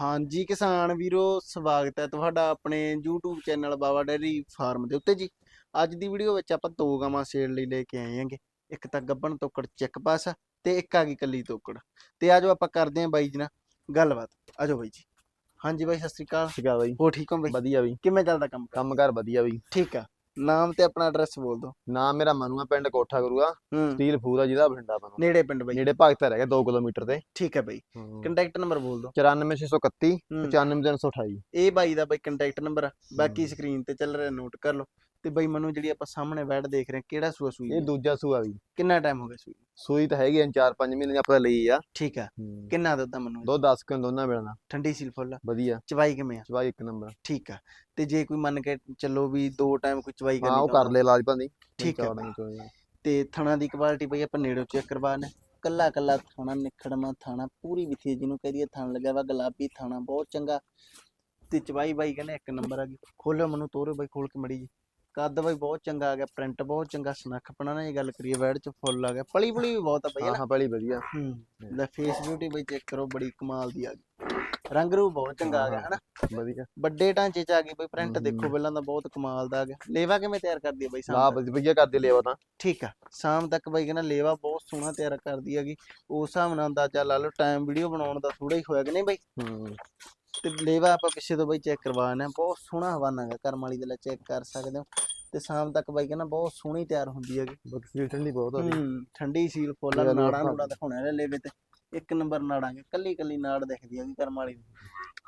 ਹਾਂਜੀ ਕਿਸਾਨ ਵੀਰੋ ਸਵਾਗਤ ਹੈ ਤੁਹਾਡਾ ਆਪਣੇ YouTube channel Baba dairy farm ਦੇ ਉੱਤੇ ਜੀ। ਅੱਜ ਦੀ ਵੀਡੀਓ ਵਿੱਚ ਆਪਾਂ ਦੋ ਗਾਵਾਂ ਸੇਲ ਲਈ ਲੈ ਕੇ ਆਏ ਹਾਂਗੇ। ਇੱਕ ਤਾਂ ਗੱਬਣ ਤੋਕੜ ਚੈੱਕ ਪਾਸ ਤੇ ਇੱਕ ਆ ਗਈ ਕੱਲੀ ਤੋਕੜ। ਤੇ ਆਜੋ ਆਪਾਂ ਕਰਦੇ ਆਂ ਬਾਈ ਜੀ ਨਾਲ ਗੱਲਬਾਤ। ਆਜੋ ਬਾਈ ਜੀ। ਹਾਂਜੀ ਬਾਈ ਸਤਿ ਸ੍ਰੀ ਅਕਾਲ। ਠੀਕ ਆ ਬਾਈ। ਹੋ ਠੀਕ ਹੋ ਬਾਈ? ਵਧੀਆ ਬਈ। ਕਿਵੇਂ ਚੱਲਦਾ ਕੰਮ? ਕੰਮ ਕਾਰ ਵਧੀਆ ਬਈ। ਠੀਕ ਆ। ਨਾਮ ਤੇ ਆਪਣਾ ਐਡਰੈਸ ਬੋਲ ਦਿਓ। ਨਾਮ ਮੇਰਾ ਮਨੂ ਆ ਪਿੰਡ ਕੋਠਾ ਗੁਰੂਆ ਹੂੰ। ਸਟੀਲ ਫੂਰਾ ਜ਼ਿਲ੍ਹਾ ਬਠਿੰਡਾ ਬਨੋ ਨੇੜੇ ਪਿੰਡ ਬਾਈ। ਨੇੜੇ ਭਗਤ ਰਹਿ ਗਿਆ 2 ਕਿਲੋਮੀਟਰ ਤੇ। ਠੀਕ ਹੈ ਬਾਈ। ਕੰਟੈਕਟ ਨੰਬਰ ਬੋਲ ਦਿਓ। 94631 ਹੂੰ। 95328 ਇਹ ਬਾਈ ਦਾ ਬਾਈ ਕੰਟੈਕਟ ਨੰਬਰ ਆ। ਬਾਕੀ ਸਕਰੀਨ ਤੇ ਚੱਲ ਰਿਹਾ ਨੋਟ ਕਰ ਲਓ। ਤੇ ਬਾਈ ਮੈਨੂੰ ਜਿਹੜੀ ਆਪਾਂ ਸਾਹਮਣੇ ਬੈਡ ਦੇਖ ਰਹੇ ਹਾਂ ਕਿਹੜਾ ਸੂਆ ਸੂਈ ਇਹ ਹੈ? ਦੂਜਾ ਸੂਆ ਵੀ। ਕਿੰਨਾ ਟਾਈਮ ਹੋ ਗਿਆ ਸੂਈ ਨੂੰ? ਸੂਈ ਤਾਂ ਹੈਗੀ 4-5 ਮਹੀਨੇ ਦੀ ਆਪਾਂ ਲਈ ਆ। ਠੀਕ ਆ। ਕਿੰਨਾ ਦੁੱਧ ਆ ਮੈਨੂੰ ਦੋ 10 ਕਿਲੋ ਦੋਨਾਂ ਮਿਲਣਾ। ਠੰਡੀ ਸੀਲ ਫੁੱਲ? ਵਧੀਆ। ਚਵਾਈ ਕਿਵੇਂ ਆ? ਚਵਾਈ ਇੱਕ ਨੰਬਰ। ਠੀਕ ਆ। ਤੇ ਜੇ ਕੋਈ ਮੰਨ ਕੇ ਚੱਲੋ ਵੀ ਦੋ ਟਾਈਮ ਕੋਈ ਚਵਾਈ ਹਾਂ ਉਹ ਕਰਨੀ ਕਰ ਲੈ ਇਲਾਜ ਭਾਂਦੀ ਠੀਕ ਆ। ਤੇ ਥਣਾ ਦੀ ਕੁਆਲਿਟੀ ਬਈ ਆਪਾਂ ਨੇੜੋਂ ਚੈੱਕ ਕਰਵਾਣਾ ਕੱਲਾ ਕੱਲਾ ਥਾਣਾ ਨਿਖੜਮਾ ਥਾਣਾ ਪੂਰੀ ਵਿਥੀ ਜਿਹਨੂੰ ਕਹਦੀਏ ਥਣ ਲੱਗਿਆ ਵਾ ਗੁਲਾਬੀ ਥਾਣਾ ਬਹੁਤ ਚੰਗਾ। ਤੇ ਚਵਾਈ ਬਾਈ ਕਹਿੰਦੇ ਇੱਕ ਨੰਬਰ ਆ ਗਈ। ਖੋਲਿਓ ਮੈਨੂੰ ਤੋਰੇ ਬਾਈ ਖੋਲ ਕੇ ਮੜੀ ਜੀ। ਕੱਦ ਬਾਈ ਬਹੁਤ ਚੰਗਾ ਆ ਗਿਆ ਪ੍ਰਿੰਟ ਬਹੁਤ ਚੰਗਾ ਸਨੱਖ ਪਣਾ ਨਾ ਇਹ ਗੱਲ ਕਰੀਏ ਵੈੜ ਚ ਫੁੱਲ ਆ ਗਿਆ ਪਲੀ ਪੁਲੀ ਵੀ ਬਹੁਤ ਆ ਬਈ ਹਾਂ ਬੜੀ ਵਧੀਆ। ਹੂੰ ਲੈ ਫੇਸ ਬਿਊਟੀ ਬਈ ਚੈੱਕ ਕਰੋ ਬੜੀ ਕਮਾਲ ਦੀ ਆ ਗਈ। ਰੰਗ ਰੂਪ ਬਹੁਤ ਚੰਗਾ ਆ ਗਿਆ ਹਨਾ? ਵਧੀਆ। ਵੱਡੇ ਢਾਂਚੇ ਚ ਆ ਗਈ ਬਈ ਪ੍ਰਿੰਟ ਦੇਖੋ। ਪਹਿਲਾਂ ਤਾਂ ਬਹੁਤ ਕਮਾਲ ਦਾ ਆ ਗਿਆ। ਲੇਵਾ ਕਿਵੇਂ ਤਿਆਰ ਕਰਦੀ ਹੈ ਬਈ ਸ਼ਾਮ ਤੱਕ? ਵਧੀਆ ਕਰਦੇ ਲਿਆ ਤਾਂ। ਠੀਕ ਆ ਸ਼ਾਮ ਤੱਕ ਬਈ ਕਹਿੰਦਾ ਲੇਵਾ ਬਹੁਤ ਸੋਹਣਾ ਤਿਆਰ ਕਰਦੀ ਹੈਗੀ। ਉਸ ਹਿਸਾਬ ਨਾਲ ਅੰਦਾਜ਼ਾ ਲਾ ਲਓ ਟਾਈਮ ਵੀਡੀਓ ਬਣਾਉਣ ਦਾ ਥੋੜਾ ਹੀ ਹੋਇਆ ਕਿ ਨਹੀਂ ਬਈ? ਹੂੰ। ਤੇ ਲੇਵਾ ਆਪਾਂ ਪਿੱਛੇ ਤੋਂ ਬਈ ਚੈੱਕ ਕਰਵਾਣਾ ਬਹੁਤ ਸੋਹਣਾ ਹਵਾਨਾ ਹੈਗਾ ਕਰਮ ਵਾਲੀ ਦੇ ਲਈ ਚੈੱਕ ਕਰ ਸਕਦੇ ਹੋ। ਤੇ ਸ਼ਾਮ ਤੱਕ ਬਈ ਕਹਿੰਦਾ ਬਹੁਤ ਸੋਹਣੀ ਤਿਆਰ ਹੁੰਦੀ ਹੈਗੀ। ਬਾਕੀ ਸਰੀਰ ਠੰਡੀ ਬਹੁਤ ਆ। ਹੂੰ ਠੰਡੀ ਸੀਲ ਫੁੱਲ ਨਾੜਾਂ ਨੂੜਾਂ ਦਿਖਾਉਣਾ ਇਹਦੇ ਲੇਵੇ ਤੇ। ਇੱਕ ਨੰਬਰ ਨਾੜਾਂਗੇ ਕੱਲੀ ਕੱਲੀ ਨਾੜ ਦਿਖਦੀ ਹੈਗੀ ਕਰਮ ਵਾਲੀ ਦੀ।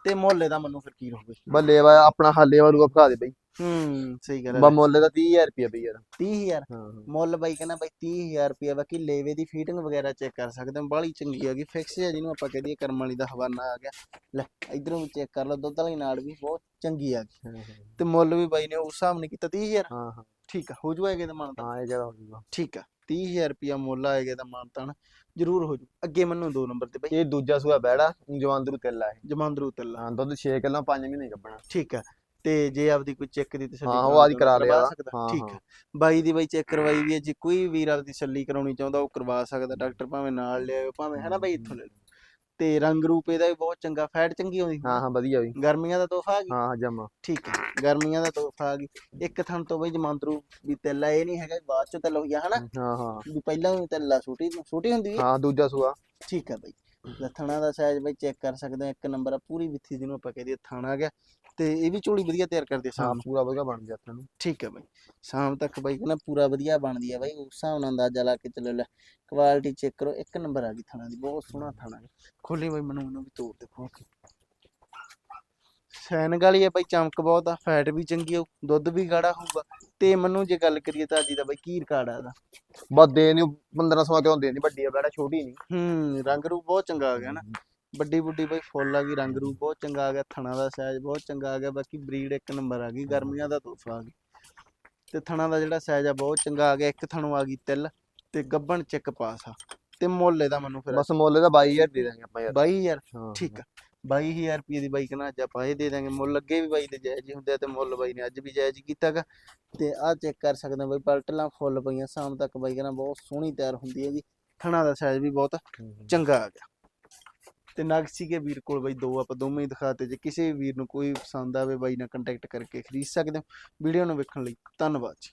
ਤੇ ਮੁੱਲੇ ਦਾ ਮੈਨੂੰ ਫਿਰ ਕੀ ਰਹੂਗਾ ਬਸ ਲੇਵਾ ਆਪਣਾ ਹਾਲੇ ਵਾਲੂਗਾ ਭਰਾ ਦੇ ਬਈ। ਹੂੰ ਸਹੀ ਗੱਲ ਹੈ ਬਸ ਮੁੱਲ ਦਾ 30000 ਰੁਪਏ ਬਈ ਯਾਰ। 30000 ਹਾਂ ਹਾਂ। ਮੁੱਲ ਬਾਈ ਕਹਿੰਦਾ ਬਾਈ 30000 ਰੁਪਏ ਬਾਕੀ ਲੇਵੇ ਦੀ ਫੀਟਿੰਗ ਵਗੈਰਾ ਚੈੱਕ ਕਰ ਸਕਦੇ ਹੋ ਬਾਹਲੀ ਚੰਗੀ ਹੈਗੀ ਫਿਕਸ ਹੈ ਜਿਹਨੂੰ ਆਪਾਂ ਕਹਦੇ ਕਰਮ ਵਾਲੀ ਦਾ ਹਵਾਨਾ ਆ ਗਿਆ। ਲੈ ਇਧਰੋਂ ਵੀ ਚੈੱਕ ਕਰ ਲਓ ਦੁੱਧ ਵਾਲੀ ਨਾੜ ਵੀ ਬਹੁਤ ਚੰਗੀ ਆ ਗਈ। ਹਾਂ, ਤੇ ਮੁੱਲ ਵੀ ਬਾਈ ਨੇ ਉਸ ਹਿਸਾਬ ਨਾਲ ਕੀਤਾ 30000 ਹਾਂ ਹਾਂ। ਠੀਕ ਆ ਹੋ ਜਾਏਗਾ ਇਹਦਾ ਮਾਨਤਾ। ਹਾਂ ਇਹ ਜਗ੍ਹਾ ਹੋ ਜੂਗਾ। ਠੀਕ ਆ। 30000 ਰੁਪਿਆ ਮੁੱਲ ਆਏਗਾ ਇਹਦਾ ਮਾਨਤਾਨ ਜ਼ਰੂਰ ਹੋ ਜੂ। ਅੱਗੇ ਮੈਨੂੰ ਦੋ ਨੰਬਰ ਤੇ ਬਾਈ। ਇਹ ਦੂਜਾ ਸੂਆ ਬੈੜਾ ਜਵਾਨਦਰੂ ਤੇਲਾ ਹੈ ਜਮਾਂਦਰੂ ਤੱਲਾ ਹਾਂ ਦੁੱਧ 6 ਕਿਲੋ 5 ਮਹੀਨੇ ਕੱਢਣਾ ਠੀਕ ਆ। ਤੇ ਜੇ ਆਪਦੀ ਕੋਈ ਚੈੱਕ ਦੀ ਤਸੱਲੀ ਹਾਂ, ਉਹ ਆਦੀ ਕਰਾ ਲਿਆ। ਸਕਦਾ? ਹਾਂ, ਠੀਕ ਹਾਂ। ਆ ਬਾਈ ਦੀ ਬਾਈ ਚੈੱਕ ਕਰਵਾਈ ਵੀ ਹੈ ਜੇ ਕੋਈ ਵੀਰ ਆਪਦੀ ਤਸੱਲੀ ਕਰਾਉਣੀ ਚਾਹੁੰਦਾ ਉਹ ਕਰਵਾ ਸਕਦਾ। ਡਾਕਟਰ ਭਾਵੇਂ ਨਾਲ ਲਿਆਓ ਭਾਵੇਂ ਹੈ ਨਾ ਬਾਈ? ਇੱਥੋਂ ਲੈ ਲਓ ਤੇ ਰੰਗ ਰੂਪ ਇਹਦਾ ਵੀ ਬਹੁਤ ਚੰਗਾ ਫੈਟ ਚੰਗੀ ਆਉਂਦੀ ਹਾਂ ਹਾਂ ਵਧੀਆ ਵੀ। ਗਰਮੀਆਂ ਦਾ ਤੋਹਫਾ ਆ ਗਈ? ਹਾਂ ਹਾਂ ਜਮਾ। ਠੀਕ ਹੈ ਗਰਮੀਆਂ ਦਾ ਤੋਹਫਾ ਆ ਗਈ। ਇੱਕ ਥਣ ਤੋਂ ਬਈ ਜਮਾਂਦਰੂ ਵੀ ਤੇਲਾ ਇਹ ਨਹੀਂ ਹੈਗਾ ਬਾਅਦ ਚ ਤੇਲ ਹੋਈਆ ਹਨਾ? ਹਾਂ ਹਾਂ। ਵੀ ਪਹਿਲਾਂ ਵੀ ਤੇਲਾ ਛੋਟੀ ਛੋਟੀ ਹੁੰਦੀ ਹੈ? ਹਾਂ ਦੂਜਾ ਸੂਆ। ਠੀਕ ਹੈ ਬਈ। ਲੱਥਣਾ ਦਾ ਸਾਈਜ਼ ਬਈ ਚੈੱਕ ਕਰ ਸਕਦੇ ਆ ਇੱਕ ਨੰਬਰ ਆ ਪੂਰੀ ਵਿੱਥੀ ਜਿਹਨੂੰ ਆਪਾਂ ਕਹਦੇ ਥਾਣਾ ਆ ਗਿਆ। ਤੇ ਇਹ ਵੀ ਝੋਲੀ ਵਧੀਆ ਤਿਆਰ ਕਰਦੇ ਹਾਂ ਸ਼ਾਮ ਪੂਰਾ ਵਧੀਆ ਬਣ ਗਿਆ ਤੈਨੂੰ ਠੀਕ ਹੈ ਬਈ। ਸ਼ਾਮ ਤੱਕ ਬਈ ਕਹਿੰਦਾ ਪੂਰਾ ਵਧੀਆ ਬਣਦੀ ਆ ਬਈ। ਉਸ ਹਿਸਾਬ ਨਾਲ ਅੰਦਾਜ਼ਾ ਲਾ ਕੇ ਚੱਲੋ ਲੈ। ਕੁਆਲਿਟੀ ਚੈੱਕ ਕਰੋ ਇੱਕ ਨੰਬਰ ਆ ਗਈ ਥਾਣਾ ਦੀ। ਬਹੁਤ ਸੋਹਣਾ ਥਾਣਾ ਖੋਲੀ ਬਈ ਮੈਨੂੰ ਉਹਨੂੰ ਵੀ ਤੋੜ ਦੇ ਖੋਲ ਕੇ ਸੈਨਗ ਵਾਲੀ ਆ ਬਈ ਚਮਕ ਬਹੁਤ ਆ। ਫੈਟ ਵੀ ਚੰਗੀ ਆ ਦੁੱਧ ਵੀ ਗਾੜਾ ਹੋਊਗਾ। ਤੇ ਮੈਨੂੰ ਜੇ ਗੱਲ ਕਰੀਏ ਤਾਂ ਅੱਜ ਦਾ ਬਈ ਕੀ ਰਿਕਾਰਡ ਆ ਇਹਦਾ? ਬਸ ਦੇ ਨਹੀਂ 1500 ਕਿਉਂ ਦੇ ਨਹੀਂ ਵੱਡੀ ਆ ਬੈੜਾ ਛੋਟੀ ਨਹੀਂ। ਹੂੰ ਰੰਗ ਰੂਪ ਬਹੁਤ ਚੰਗਾ ਆ ਗਿਆ ਨਾ। ਵੱਡੀ ਵੱਡੀ ਬਈ ਫੁੱਲ ਆ ਗਈ ਰੰਗ ਰੂਪ ਬਹੁਤ ਚੰਗਾ ਆ ਗਿਆ ਥਣਾ ਦਾ ਸਾਈਜ਼ ਬਹੁਤ ਚੰਗਾ ਆ ਗਿਆ ਬਾਕੀ ਬਰੀਡ ਇੱਕ ਨੰਬਰ ਆ ਗਈ ਗਰਮੀਆਂ ਦਾ ਤੋਹਫਾ ਆ ਗਈ। ਤੇ ਥਣਾ ਦਾ ਜਿਹੜਾ ਸਾਈਜ਼ ਆ ਬਹੁਤ ਚੰਗਾ ਆ ਗਿਆ ਇੱਕ ਥਣੋਂ ਆ ਗਈ ਤਿਲ ਤੇ ਗੱਬਣ ਚਿੱਕ ਪਾਸ। ਆ ਤੇ ਮੁੱਲ ਇਹਦਾ ਮੈਨੂੰ ਫਿਰ ਬਸ ਮੁੱਲ ਦਾ 22000 ਦੇ ਦਾਂਗੇ ਆਪਾਂ ਯਾਰ। 22000 ਹਾਂ। ਠੀਕ ਆ। 22000 ਰੁਪਏ ਦੀ ਬਾਈ ਕਹਿੰਦਾ ਅੱਜ ਆਪਾਂ ਇਹ ਦੇ ਦਾਂਗੇ ਮੁੱਲ ਅੱਗੇ ਵੀ ਬਾਈ ਦੇ ਜਾਇਜ਼ ਹੀ ਹੁੰਦੇ ਆ ਤੇ ਮੁੱਲ ਬਾਈ ਨੇ ਅੱਜ ਵੀ ਜਾਇਜ਼ ਹੀ ਕੀਤਾਗਾ ਤੇ ਆਹ ਚੈੱਕ ਕਰ ਸਕਦੇ ਹੋ ਬਾਈ ਪਲਟਲਾਂ ਫੁੱਲ ਪਈਆਂ ਸ਼ਾਮ ਤੱਕ ਬਾਈ ਕਹਿੰਦਾ ਬਹੁਤ ਸੋਹਣੀ ਤਿਆਰ ਹੁੰਦੀ ਹੈਗੀ ਥਣਾ ਦਾ ਸਾਈਜ਼ ਵੀ ਬਹੁਤ ਚੰਗਾ ਆ ਗਿਆ। ਤੇ ਨਗਸੀ ਕੇ ਵੀਰ ਕੋਲ ਬਾਈ ਦੋ ਆਪਾਂ ਦੋਵੇਂ ਹੀ ਦਿਖਾਤੇ ਜੇ ਕਿਸੇ ਵੀਰ ਨੂੰ ਕੋਈ ਪਸੰਦ ਆਵੇ ਬਾਈ ਨਾਲ ਕੰਟੈਕਟ ਕਰਕੇ ਖਰੀਦ ਸਕਦੇ ਹੋ। ਵੀਡੀਓ ਨੂੰ ਵੇਖਣ ਲਈ ਧੰਨਵਾਦ ਜੀ।